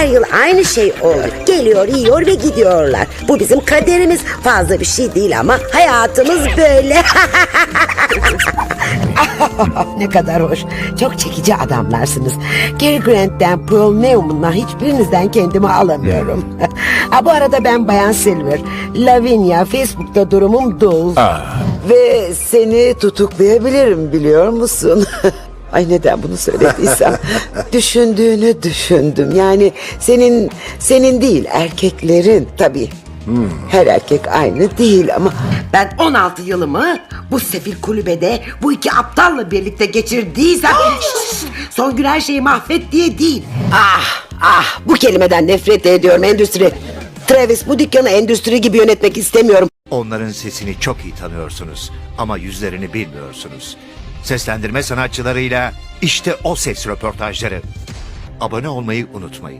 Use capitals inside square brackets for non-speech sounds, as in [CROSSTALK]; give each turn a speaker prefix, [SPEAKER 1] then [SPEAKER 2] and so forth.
[SPEAKER 1] Her yıl aynı şey oluyor. Geliyor, yiyor ve gidiyorlar. Bu bizim kaderimiz. Fazla bir şey değil ama hayatımız böyle. [LAUGHS] ne kadar hoş. Çok çekici adamlarsınız. Cary Grant'ten Pearl Newman'la hiçbirinizden kendimi alamıyorum. [LAUGHS] ha, bu arada ben Bayan Silver. Lavinia, Facebook'ta durumum dul. Ve seni tutuklayabilirim biliyor musun? [LAUGHS] Ay neden bunu söylediysem [LAUGHS] düşündüğünü düşündüm. Yani senin senin değil erkeklerin tabii. Her erkek aynı değil ama ben 16 yılımı bu sefil kulübede bu iki aptalla birlikte geçirdiysem son gün her şeyi mahvet diye değil. Ah ah bu kelimeden nefret ediyorum endüstri. Travis bu dükkanı endüstri gibi yönetmek istemiyorum.
[SPEAKER 2] Onların sesini çok iyi tanıyorsunuz ama yüzlerini bilmiyorsunuz. Seslendirme sanatçılarıyla işte o ses röportajları. Abone olmayı unutmayın.